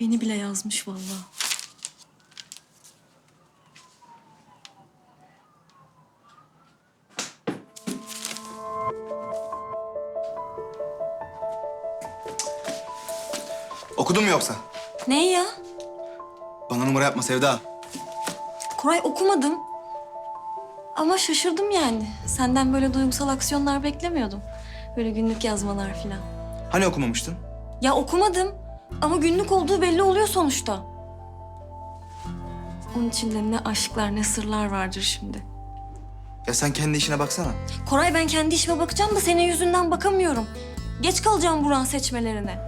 Beni bile yazmış vallahi. Okudun mu yoksa? Ne ya? Bana numara yapma Sevda. Koray okumadım. Ama şaşırdım yani. Senden böyle duygusal aksiyonlar beklemiyordum. Böyle günlük yazmalar falan. Hani okumamıştın? Ya okumadım. Ama günlük olduğu belli oluyor sonuçta. Onun içinde ne aşklar ne sırlar vardır şimdi. Ya sen kendi işine baksana. Koray ben kendi işime bakacağım da senin yüzünden bakamıyorum. Geç kalacağım Buran seçmelerine.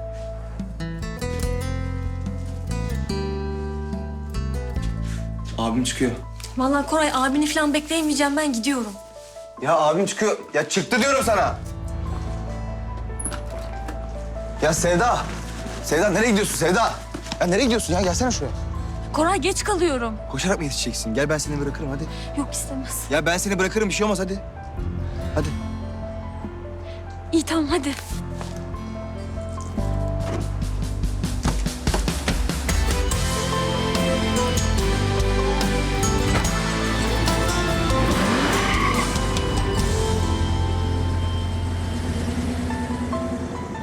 Abim çıkıyor. Vallahi Koray abini falan bekleyemeyeceğim ben gidiyorum. Ya abim çıkıyor. Ya çıktı diyorum sana. Ya Sevda. Sevda nereye gidiyorsun Sevda? Ya nereye gidiyorsun ya? Gelsene şuraya. Koray geç kalıyorum. Koşarak mı yetişeceksin? Gel ben seni bırakırım hadi. Yok istemez. Ya ben seni bırakırım bir şey olmaz hadi. Hadi. İyi tamam hadi.